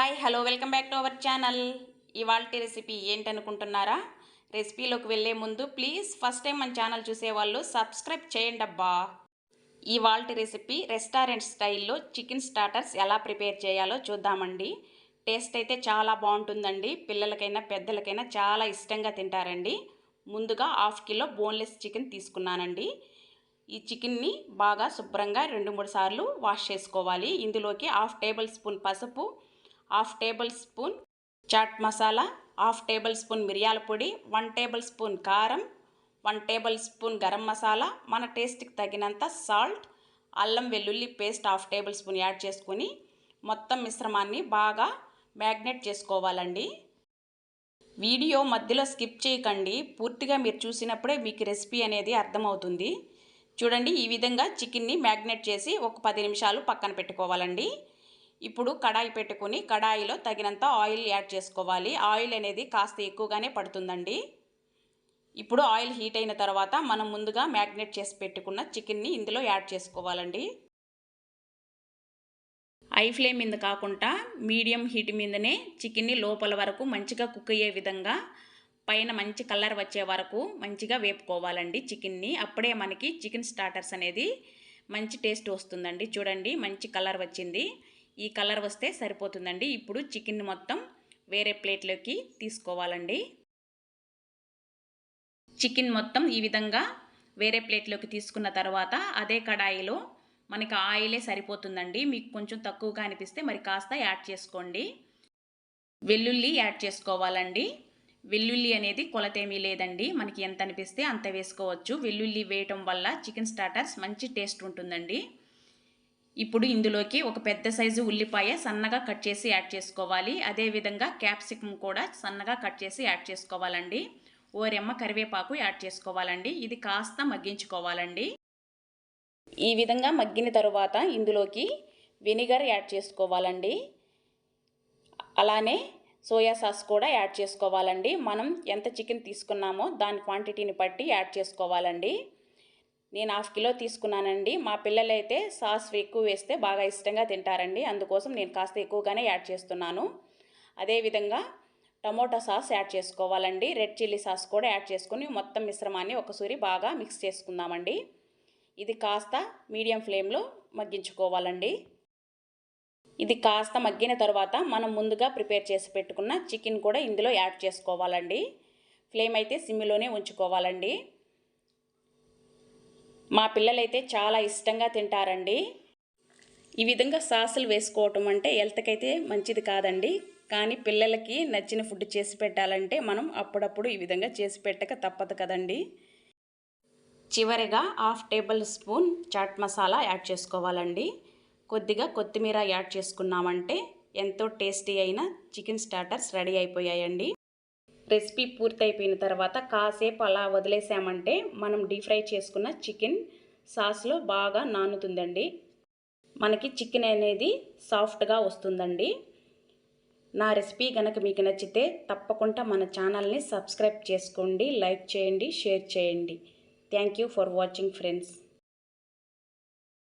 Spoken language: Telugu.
Hi hello welcome back to our channel. ఇవాళ రెసిపీ ఏంటనుకుంటున్నారా? రెసిపీలోకి వెళ్ళే ముందు ప్లీజ్ ఫస్ట్ టైం మన ఛానల్ చూసేవాళ్ళు సబ్స్క్రైబ్ చేయండి అబ్బా. ఇవాళ రెసిపీ రెస్టారెంట్ స్టైల్లో చికెన్ స్టార్టర్స్ ఎలా ప్రిపేర్ చేయాలో చూద్దామండి. టేస్ట్ అయితే చాలా బాగుంటుందండి. పిల్లలకైనా పెద్దలకైనా చాలా ఇష్టంగా తింటారండి. ముందుగా హాఫ్ కిలో బోన్లెస్ చికెన్ తీసుకున్నానండి. ఈ చికెన్ని బాగా శుభ్రంగా రెండు మూడు సార్లు వాష్ చేసుకోవాలి. ఇందులోకి హాఫ్ టేబుల్ స్పూన్ పసుపు half tablespoon chaat masala half tablespoon మిరియాల పొడి వన్ టేబుల్ స్పూన్ కారం one tablespoon garam masala మన టేస్ట్కి తగినంత సాల్ట్ అల్లం వెల్లుల్లి paste half tablespoon add చేసుకొని మొత్తం మిశ్రమాన్ని బాగా మ్యాగ్నెట్ చేసుకోవాలండి. వీడియో మధ్యలో స్కిప్ చేయకండి. పూర్తిగా మీరు చూసినప్పుడే మీకు రెసిపీ అనేది అర్థమవుతుంది. చూడండి ఈ విధంగా చికెన్ని మ్యాగ్నెట్ చేసి ఒక పది నిమిషాలు పక్కన పెట్టుకోవాలండి. ఇప్పుడు కడాయి పెట్టుకుని కడాయిలో తగినంత ఆయిల్ యాడ్ చేసుకోవాలి. ఆయిల్ అనేది కాస్త ఎక్కువగానే పడుతుందండి. ఇప్పుడు ఆయిల్ హీట్ అయిన తర్వాత మనం ముందుగా మ్యాగ్నేట్ చేసి పెట్టుకున్న చికెన్ని ఇందులో యాడ్ చేసుకోవాలండి. ఐ ఫ్లేమ్ మీద కాకుండా మీడియం హీట్ మీదనే చికెన్ని లోపల వరకు మంచిగా కుక్ అయ్యే విధంగా పైన మంచి కలర్ వచ్చే వరకు మంచిగా వేపుకోవాలండి చికెన్ని. అప్పుడే మనకి చికెన్ స్టార్టర్స్ అనేది మంచి టేస్ట్ వస్తుందండి. చూడండి మంచి కలర్ వచ్చింది. ఈ కలర్ వస్తే సరిపోతుందండి. ఇప్పుడు చికెన్ మొత్తం వేరే ప్లేట్లోకి తీసుకోవాలండి. చికెన్ మొత్తం ఈ విధంగా వేరే ప్లేట్లోకి తీసుకున్న తర్వాత అదే కడాయిలో మనకి ఆయిలే సరిపోతుందండి. మీకు కొంచెం తక్కువగా అనిపిస్తే మరి కాస్త యాడ్ చేసుకోండి. వెల్లుల్లి యాడ్ చేసుకోవాలండి. వెల్లుల్లి అనేది కొలతేమీ లేదండి. మనకి ఎంత అనిపిస్తే అంత వేసుకోవచ్చు. వెల్లుల్లి వేయటం వల్ల చికెన్ స్టార్టర్స్ మంచి టేస్ట్ ఉంటుందండి. ఇప్పుడు ఇందులోకి ఒక పెద్ద సైజు ఉల్లిపాయ సన్నగా కట్ చేసి యాడ్ చేసుకోవాలి. అదేవిధంగా క్యాప్సికమ్ కూడా సన్నగా కట్ చేసి యాడ్ చేసుకోవాలండి. ఓరెమ్మ కరివేపాకు యాడ్ చేసుకోవాలండి. ఇది కాస్త మగ్గించుకోవాలండి. ఈ విధంగా మగ్గిన తరువాత ఇందులోకి వెనిగర్ యాడ్ చేసుకోవాలండి. అలానే సోయా సాస్ కూడా యాడ్ చేసుకోవాలండి. మనం ఎంత చికెన్ తీసుకున్నామో దాని క్వాంటిటీని బట్టి యాడ్ చేసుకోవాలండి. నేను హాఫ్ కిలో తీసుకున్నానండి. మా పిల్లలైతే సాస్ ఎక్కువ వేస్తే బాగా ఇష్టంగా తింటారండి. అందుకోసం నేను కాస్త ఎక్కువగానే యాడ్ చేస్తున్నాను. అదేవిధంగా టమోటా సాస్ యాడ్ చేసుకోవాలండి. రెడ్ చిల్లీ సాస్ కూడా యాడ్ చేసుకుని మొత్తం మిశ్రమాన్ని ఒకసారి బాగా మిక్స్ చేసుకుందామండి. ఇది కాస్త మీడియం ఫ్లేమ్లో మగ్గించుకోవాలండి. ఇది కాస్త మగ్గిన తర్వాత మనం ముందుగా ప్రిపేర్ చేసి పెట్టుకున్న చికెన్ కూడా ఇందులో యాడ్ చేసుకోవాలండి. ఫ్లేమ్ అయితే సిమ్లోనే ఉంచుకోవాలండి. మా పిల్లలైతే చాలా ఇష్టంగా తింటారండి. ఈ విధంగా సాసులు వేసుకోవటం అంటే హెల్త్కైతే మంచిది కాదండి. కానీ పిల్లలకి నచ్చిన ఫుడ్ చేసి పెట్టాలంటే మనం అప్పుడప్పుడు ఈ విధంగా చేసి పెట్టక తప్పదు కదండి. చివరిగా half tablespoon chaat masala add చేసుకోవాలండి. కొద్దిగా కొత్తిమీర యాడ్ చేసుకున్నామంటే ఎంతో టేస్టీ అయిన చికెన్ స్టార్టర్స్ రెడీ అయిపోయాయండి. రెసిపీ పూర్తయిపోయిన తర్వాత కాసేపు అలా వదిలేసామంటే మనం డీప్ ఫ్రై చేసుకున్న చికెన్ సాస్లో బాగా నానుతుందండి. మనకి చికెన్ అనేది సాఫ్ట్గా వస్తుందండి. నా రెసిపీ కనుక మీకు నచ్చితే తప్పకుండా మన ఛానల్ని సబ్స్క్రైబ్ చేసుకోండి లైక్ చేయండి షేర్ చేయండి. Thank you for watching friends.